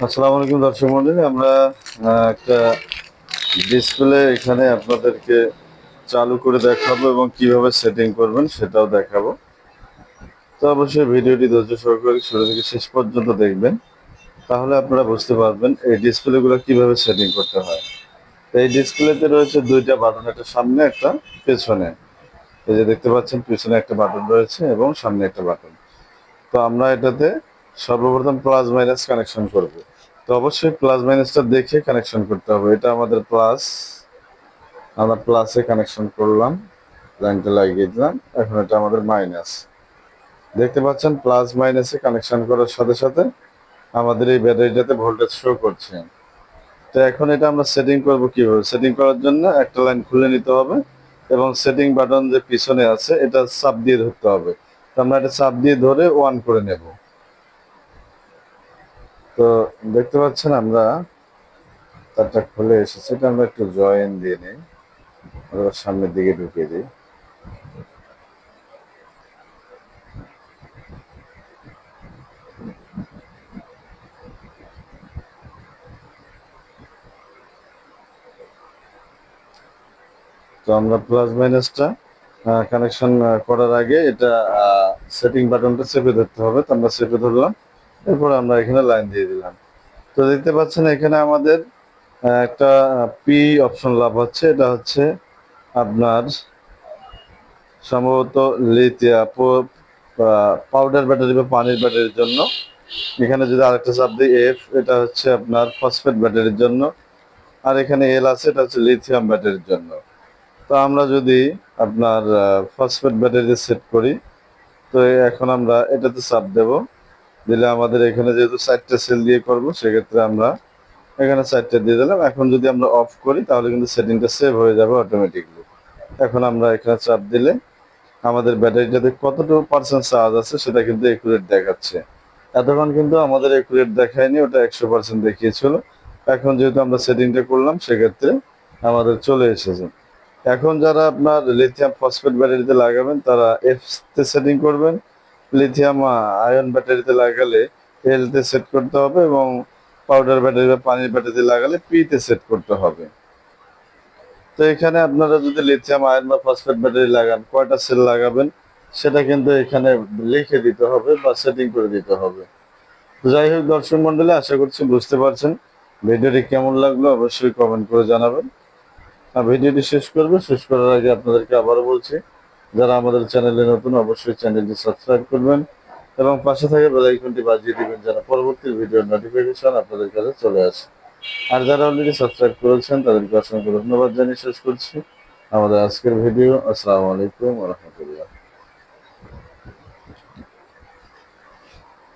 আসসালামু আলাইকুম দর্শক মন্ডলী, আমরা একটা ডিসপ্লে এখানে আপনাদেরকে চালু করে দেখাবো এবং কীভাবে সেটিং করবেন সেটাও দেখাবো। তো অবশ্যই ভিডিওটি ধৈর্য সহকারে শুরু থেকে শেষ পর্যন্ত দেখবেন, তাহলে আপনারা বুঝতে পারবেন এই ডিসপ্লেগুলো কীভাবে সেটিং করতে হয়। তো এই ডিসপ্লেতে রয়েছে দুইটা বাটন, একটা সামনে, একটা পেছনে। এই যে দেখতে পাচ্ছেন, পেছনে একটা বাটন রয়েছে এবং সামনে একটা বাটন। তো আমরা এটাতে সর্বপ্রথম প্লাস মাইনাস কানেকশন করব। তো অবশ্যই প্লাস মাইনাসটা দেখে কানেকশন করতে হবে। এটা আমাদের প্লাস আমরা প্লাসে কানেকশন করলাম লাইনটা লাগিয়ে দিলাম, এখন এটা আমাদের মাইনাস দেখতে পাচ্ছেন প্লাস মাইনাসে কানেকশন করার সাথে সাথে আমাদের এই ব্যাটারিটাতে ভোল্টেজ শো করছে। তো এখন এটা আমরা সেটিং করব কীভাবে? সেটিং করার জন্য একটা লাইন খুলে নিতে হবে এবং সেটিং বাটন যে পিছনে আছে, এটা চাপ দিয়ে ধরতে হবে। তো আমরা এটা চাপ দিয়ে ধরে ওয়ান করে নেব। তো দেখতে পাচ্ছেন আমরা, তারটা খুলে এসেছে। এটা আমরা একটু জয়েন দিয়ে নিই। অথবা সামনের দিকে ঢুকিয়ে দিই। তো আমরা প্লাস মাইনাসটা কানেকশন করার আগে এটা সেটিং বাটনটা চেপে ধরতে হবে। তো আমরা চেপে ধরলাম। এরপর আমরা এখানে লাইন দিয়ে দিলাম। তো দেখতে পাচ্ছেন এখানে আমাদের একটা পি অপশন লাভ হচ্ছে। এটা হচ্ছে আপনার সম্ভবত লিথিয়া পাউডার ব্যাটারি বা পানির ব্যাটারির জন্য। এখানে যদি আরেকটা চাপ দিই এফ এটা হচ্ছে আপনার ফসফেট ব্যাটারির জন্য। আর এখানে এল আছে, এটা হচ্ছে লিথিয়াম ব্যাটারির জন্য। তো আমরা যদি আপনার ফসফেট ব্যাটারি সেট করি, তো এখন আমরা এটাতে চাপ দেব। দিলে আমাদের এখানে যেহেতু চারটে সেল দিয়ে করব, সেক্ষেত্রে আমরা এখানে চারটে দিয়ে দিলাম। এখন যদি আমরা অফ করি, তাহলে কিন্তু সেটিংটা সেভ হয়ে যাবে অটোমেটিকলি এখন আমরা এখানে চাপ দিলে আমাদের ব্যাটারিটাতে কতটুকু পার্সেন্ট চার্জ আছে সেটা কিন্তু একুরেট দেখাচ্ছে। এতক্ষণ কিন্তু আমাদের একুরেট দেখায়নি, ওটা একশো পার্সেন্ট দেখিয়েছিল। এখন যেহেতু আমরা সেটিংটা করলাম, সেক্ষেত্রে আমাদের চলে এসেছে। এখন যারা আপনার লিথিয়াম ফসফেট ব্যাটারিতে লাগাবেন, তারা এফ সেটিং করবেন। লিথিয়াম আয়ন ব্যাটারিতে লাগালে এল তে সেট করতে হবে এবং পাউডার ব্যাটারি বা পানির ব্যাটারিতে লাগালে পি তে সেট করতে হবে। তো এখানে আপনারা যদি লিথিয়াম, আয়ন বা ফসফেট ব্যাটারি লাগান, কয়টা সেল লাগাবেন, সেটা কিন্তু এখানে লিখে দিতে হবে বা সেটিং করে দিতে হবে। যাই হোক দর্শক মন্ডলী, আশা করছি বুঝতে পারছেন। ভিডিওটি কেমন লাগল অবশ্যই কমেন্ট করে জানাবেন। আর ভিডিওটি শেষ করব, শেষ করার আগে আপনাদেরকে আবারও বলছি যারা আমাদের চ্যানেলে নতুন, অবশ্যই চ্যানেলটি সাবস্ক্রাইব করবেন এবং পাশে থাকা বেল আইকনটি বাজিয়ে দিবেন যারা পরবর্তী ভিডিওর নোটিফিকেশন আপনাদের কাছে চলে আসে। আর যারা অলরেডি সাবস্ক্রাইব করেছেন, তাদেরকে অসংখ্য ধন্যবাদ জানিয়ে শেষ করছি। আমাদের আজকের ভিডিও আসসালামু আলাইকুম রহমতুল্লাহ।